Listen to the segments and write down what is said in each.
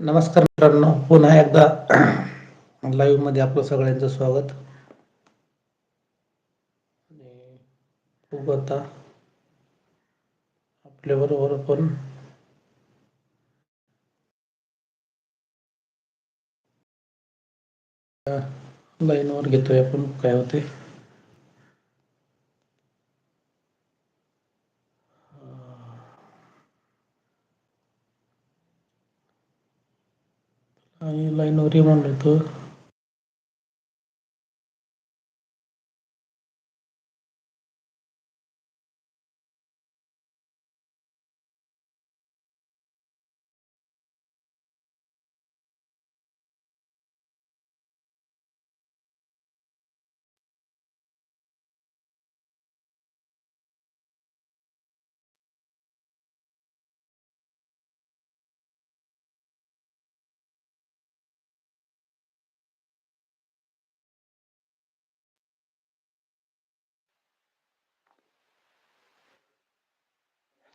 नमस्कार मित्रांनो पुन्हा एकदा लाईव्हमध्ये आपलं सगळ्यांचं स्वागत. खूप आता आपल्या बरोबर पण लाईन वर घेतोय आपण. काय होते आणि लाईन वर म्हणतो होतं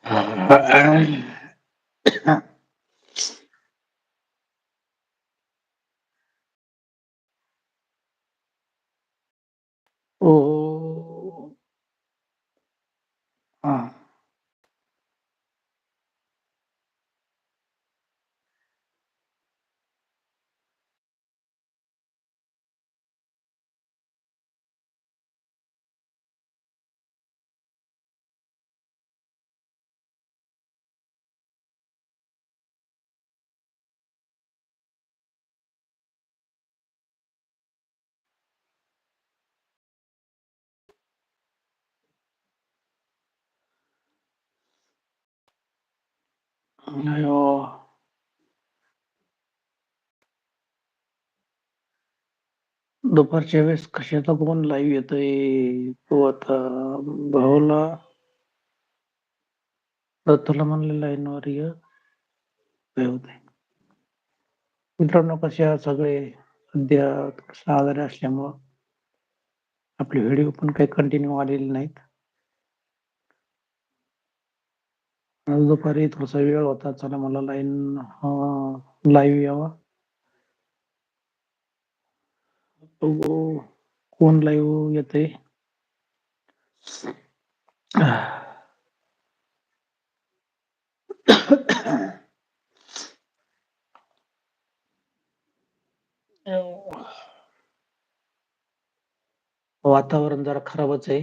हा Naja. दुपारच्या वेळेस कशाचा फोन लाईव्ह येतोय तो आता भाऊला दत्तूला म्हणलं लाईन वर ये काय होतंय मित्रांनो कसे सगळे सध्या थोडंसं आजारी असल्यामुळं आपले व्हिडिओ पण काही कंटिन्यू आलेले नाहीत. आज दुपारी थोडासा वेळ होता चला मला लाईन लाईव्ह यावा. कोण लाईव्ह येते वातावरण जरा खराबच आहे.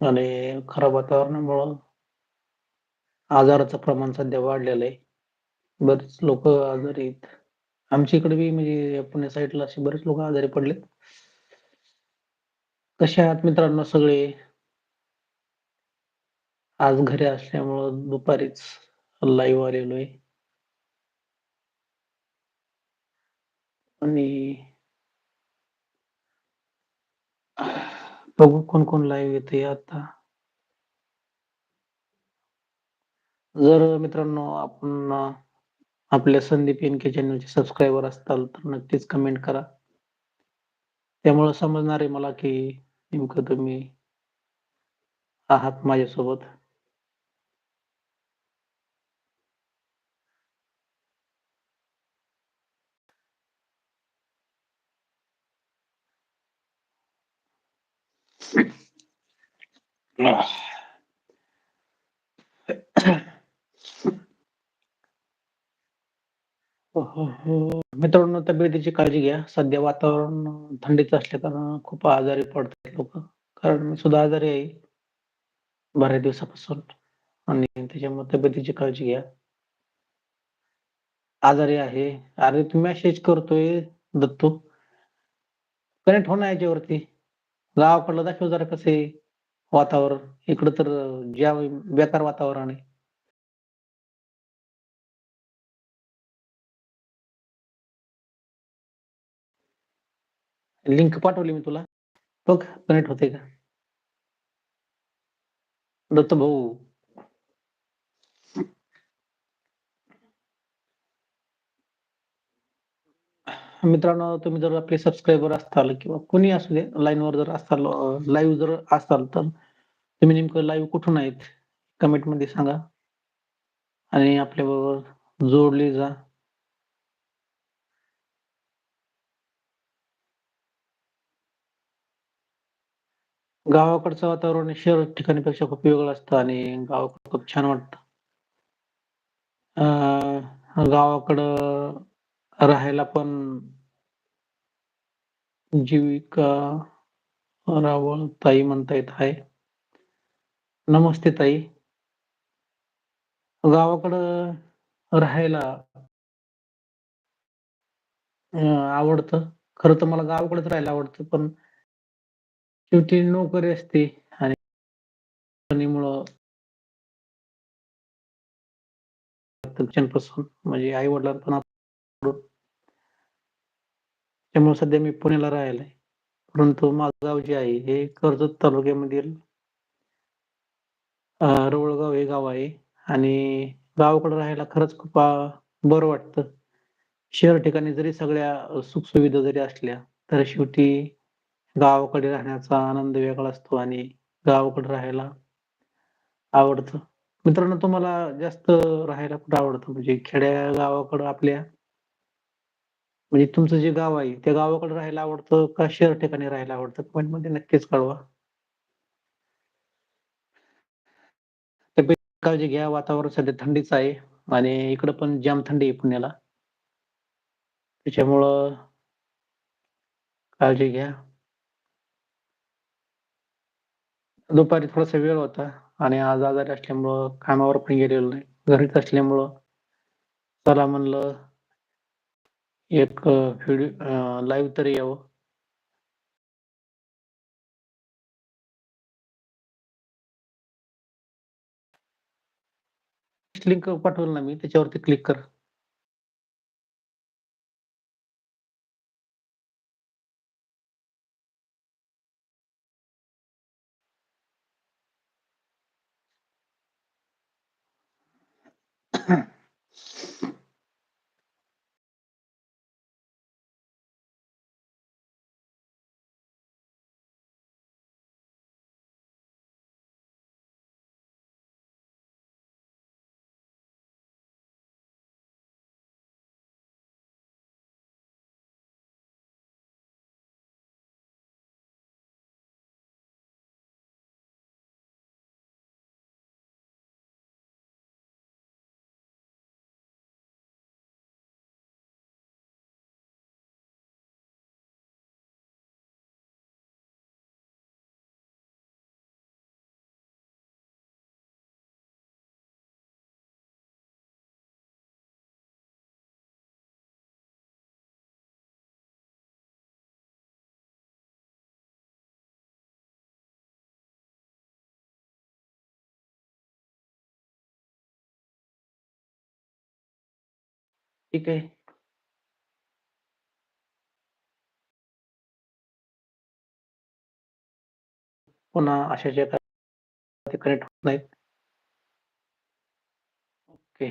आणि खराब वातावरणामुळं आजाराचं प्रमाण सध्या वाढलेलं आहे. बरेच लोक आजारी आहेत. आमच्या इकडे बी म्हणजे पुण्या साईडला असे बरेच लोक आजारी पडलेत. कसे आहात मित्रांनो सगळे? आज घरी असल्यामुळं दुपारीच लाईव्ह आलेलो आहे. आणि बघू कोण कोण लाईव्ह येते आता. जर मित्रांनो आपण आपल्या संदीप एनके चॅनलचे सबस्क्रायबर असताल तर नक्कीच कमेंट करा. त्यामुळे समजणार आहे मला की नेमकं तुम्ही आहात माझ्यासोबत. हो, हो, हो. मित्रांनो तब्येतीची काळजी घ्या. सध्या वातावरण थंडीचं असल्या कारण खूप आजारी पडतात लोक. कारण मी सुद्धा आजारी आहे. बऱ्याच दिवसापासून. आणि त्याच्यामुळे तब्येतीची काळजी घ्या. आजारी आहे. अरे तू मेसेज करतोय दत्तू. कनेक्ट हो ना याच्यावरती. गावाकडलं दाखव जरा कसं आहे वातावरण. इकडं तर ज्या बेकार वातावरण आहे. लिंक पाठवली मी तुला. बघ कनेक्ट होते का? दत्त भाऊ. मित्रांनो, तुम्ही जर आपले सबस्क्रायबर असताल किंवा कोणी असू दे लाईनवर जर असाल लाईव्ह जर असाल तर तुम्ही नेमकं लाईव्ह कुठून आहेत? कमेंट मध्ये सांगा. आणि आपल्याबरोबर जोडले जा. गावाकडचं वातावरण हे शहर ठिकाणीपेक्षा खूप वेगळं असतं आणि गावाकडं खूप छान वाटतं. अं गावाकडं राहायला पण जीविका रावळ ताई म्हणतायत हाय. नमस्ते ताई. गावाकडं राहायला आवडतं. खरं तर मला गावाकडेच राहायला आवडतं. पण शेवटी नोकरी असते आणि मुळं म्हणजे आई-वडिलांकडून त्यामुळे सध्या मी पुण्याला राहायला परंतु माझं गाव जे आहे हे कर्जत तालुक्यामधील रवळगाव हे गाव आहे आणि गावाकडे राहायला खरंच खूप बरं वाटतं. शहर ठिकाणी जरी सगळ्या सुखसुविधा जरी असल्या, तर शेवटी गावाकडे राहण्याचा आनंद वेगळा असतो आणि गावाकडे राहायला आवडतं. मित्रांनो तुम्हाला जास्त राहायला कुठं आवडतं? म्हणजे खेड्या गावाकडं आपल्या म्हणजे तुमचं जे गाव आहे, त्या गावाकडे राहायला आवडतं का शहर ठिकाणी राहायला आवडतं? कमेंटमध्ये नक्कीच कळवा. तब्येत काळजी घ्या. वातावरण सध्या थंडीच आहे आणि इकडं पण जाम थंडी आहे पुण्याला. त्याच्यामुळं काळजी घ्या. दुपारी थोडासा वेळ होता आणि आज आजारी असल्यामुळं कामावर पण गेलेलो नाही. घरीच असल्यामुळं चला म्हणलं एक व्हिडिओ लाईव्ह तरी यावं. लिंक पाठवेल ना मी त्याच्यावरती क्लिक कर. ठीक आहे. पुन्हा अशा ज्या कनेक्ट होत नाहीत. ओके.